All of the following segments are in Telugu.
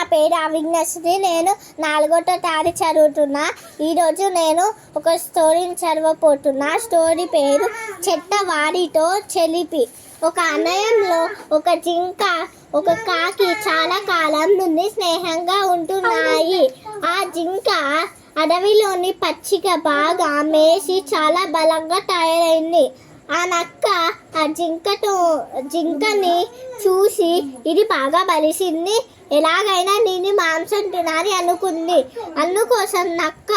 నా పేరు అవిఘ్నశ్రీ నేను నాలుగో తారీ చదువుతున్నా. ఈరోజు నేను ఒక స్టోరీని చదవబోతున్నా. స్టోరీ పేరు చెట్టవాడితో చెలిపి. ఒక అన్నయంలో ఒక జింక ఒక కాకి చాలా కాలం నుండి స్నేహంగా ఉంటున్నాయి. ఆ జింక అడవిలోని పచ్చిక బాగా మేసి చాలా బలంగా తయారైంది. ఆ నక్క ఆ జింకతో జింకని చూసి ఇది బాగా బలిసింది. ఎలాగైనా నేను మాంసం తినాలి అనుకుంది. అందుకోసం నక్క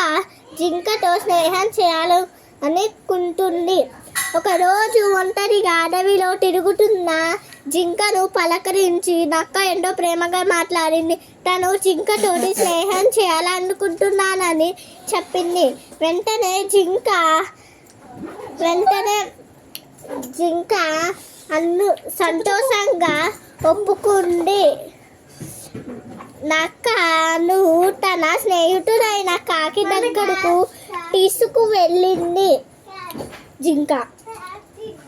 జింకతో స్నేహం చేయాలి అనుకుంటుంది ఒకరోజు ఒంటరిగా అడవిలో తిరుగుతున్న జింకను పలకరించి నక్క ఎంతో ప్రేమగా మాట్లాడింది. తను జింకతోటి స్నేహం చేయాలనుకుంటున్నానని చెప్పింది. వెంటనే జింక వెంటనే జింక అన్ను సంతోషంగా ఒప్పుకుంది. నక్కను తన స్నేహితుడైన కాకి దగ్గరకు తీసుకు వెళ్ళింది జింక.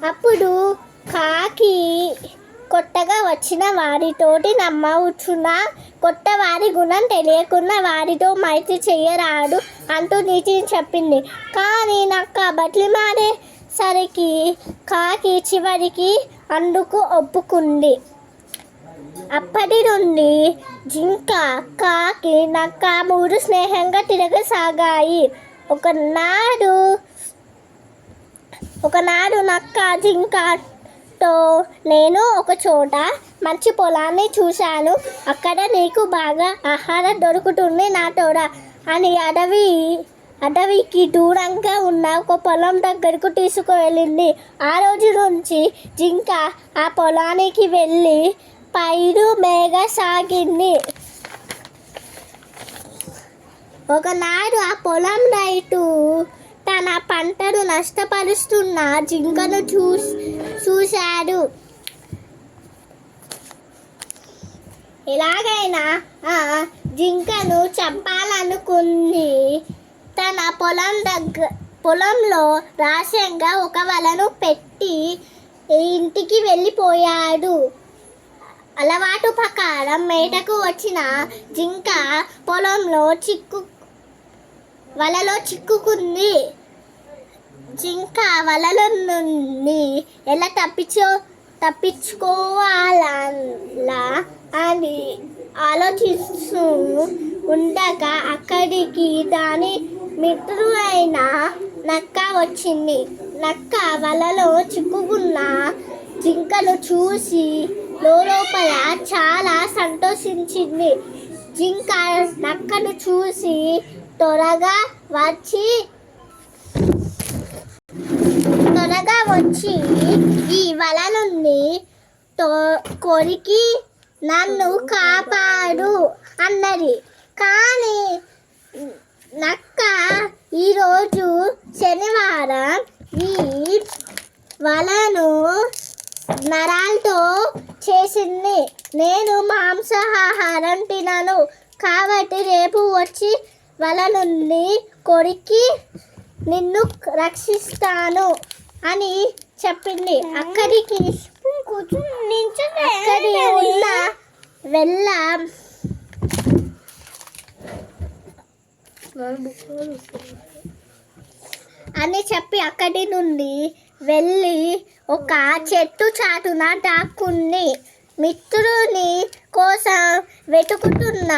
అప్పుడు కాకి కొత్తగా వచ్చిన వారితోటి నమ్మవచ్చున కొత్త వారి గుణం తెలియకుండా వారితో మైత్రి చేయరాడు అంటూ నీతిని చెప్పింది. కానీ నక్క బట్లి మారే సరికి కాకి చివరికి అందుకు ఒప్పుకుంది. అప్పటి నుండి జింక కాకి నక్క మూడు స్నేహంగా తిరగసాగాయి. ఒకనాడు ఒకనాడు నక్క జింకతో నేను ఒక చోట మంచి పొలాన్ని చూశాను. అక్కడ నీకు బాగా ఆహారం దొరుకుతుంది నా తోడ అని అడవి అటవీకి దూరంగా ఉన్న ఒక పొలం దగ్గరకు తీసుకువెళ్ళింది. ఆ రోజు నుంచి జింక ఆ పొలానికి వెళ్ళి పైరు మేఘ సాగింది. ఒకనాడు ఆ పొలం రైతు తన పంటను నష్టపరుస్తున్న జింకను చూ చూశాడు. ఎలాగైనా ఆ జింకను చంపాలనుకుంది. తన పొలం దగ్గర పొలంలో రహస్యంగా ఒక వలను పెట్టి ఇంటికి వెళ్ళిపోయాడు. అలవాటు ప్రకారం మేటకు వచ్చిన జింక పొలంలో చిక్కు వలలో చిక్కుకుంది. జింక వలల నుండి ఎలా తప్పించో తప్పించుకోవాలా అని ఆలోచిస్తూ ఉండగా అక్కడికి దాని మిత్రుడైన నక్క వచ్చింది. నక్క వలలో చిక్కుకున్న జింకను చూసి లోపల చాలా సంతోషించింది. జింక నక్కను చూసి త్వరగా వచ్చి త్వరగా వచ్చి ఈ వల నుండి తో కొరికి నన్ను కాపాడు అన్నది. కానీ నక్క ఈరోజు శనివారం. ఈ వలను నరాలతో చేసింది. నేను మాంసాహారం తినను. కాబట్టి రేపు వచ్చి వల నుండి కొరికి నిన్ను రక్షిస్తాను అని చెప్పింది. అక్కడికి అక్కడి ఉన్న వెళ్ళ అని చెప్పి అక్కడి నుండి వెళ్ళి ఒక చెట్టు చాటున దాక్కుంది మిత్రుని కోసం వెతుకుతున్న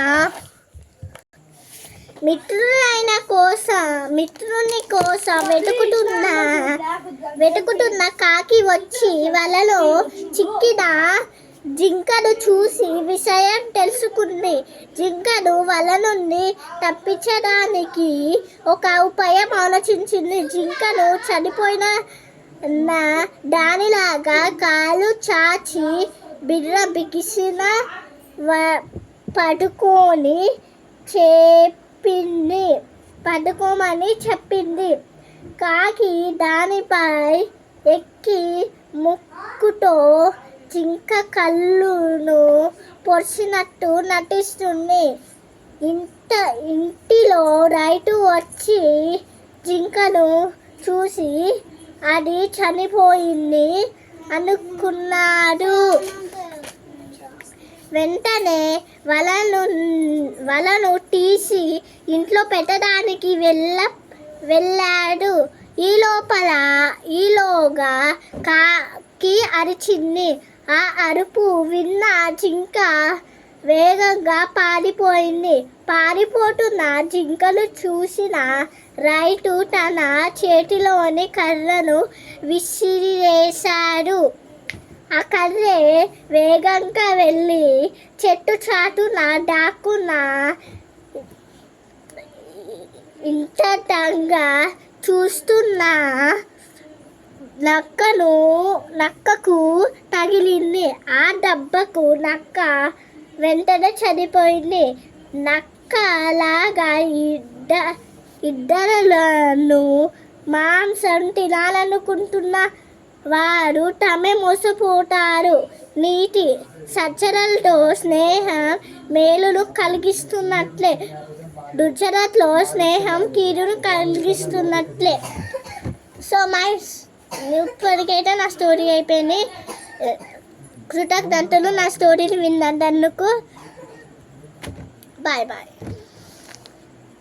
మిత్రులైన కోసం మిత్రుని కోసం వెతుకుతున్న వెతుకుతున్న కాకి వచ్చి వలలో చిక్కిన జింకను చూసి విషయం తెలుసుకుంది. జింకను వల నుండి తప్పించడానికి ఒక ఉపాయం ఆలోచించింది. జింకను చనిపోయిన నా దానిలాగా కాలు చాచి బిర్ర బిగిసిన వ- పడుకొని చెప్పింది. పడుకోమని చెప్పింది. కాకి దానిపై ఎక్కి ముక్కుతో జింక కళ్ళును పొడిచినట్టు నటిస్తుంది. ఇంత ఇంటిలో రైతు వచ్చి జింకను చూసి అది చనిపోయింది అనుకున్నాడు. వెంటనే వలను వలను తీసి ఇంట్లో పెట్టడానికి వెళ్ళ వెళ్ళాడు. ఈ లోపల ఈలోగా కాకి అరిచింది. ఆ అరుపు విన్న జింక వేగంగా పారిపోయింది. పారిపోతున్న జింకలు చూసిన రైతు తన చేతిలోని కర్రను విసిరివేశాడు. ఆ కర్రే వేగంగా వెళ్ళి చెట్టు చాటున దాక్కున్న ఇంతటంగా చూస్తున్న నక్కను నక్కకు తగిలింది. ఆ దెబ్బకు నక్క వెంటనే చనిపోయింది. నక్క లాగా ఇద్ద ఇద్దరులను మాంసం తినాలనుకుంటున్న వారు తమే మోసపోతారు. నీటి సజ్జలతో స్నేహం మేలును కలిగిస్తున్నట్లే. దుర్జనతో స్నేహం కీడును కలిగిస్తున్నట్లే. సో మై ఇప్పటికైతే నా స్టోరీ అయిపోయింది. కృతజ్ఞతలు నా స్టోరీని విన్నందుకు. Bye bye.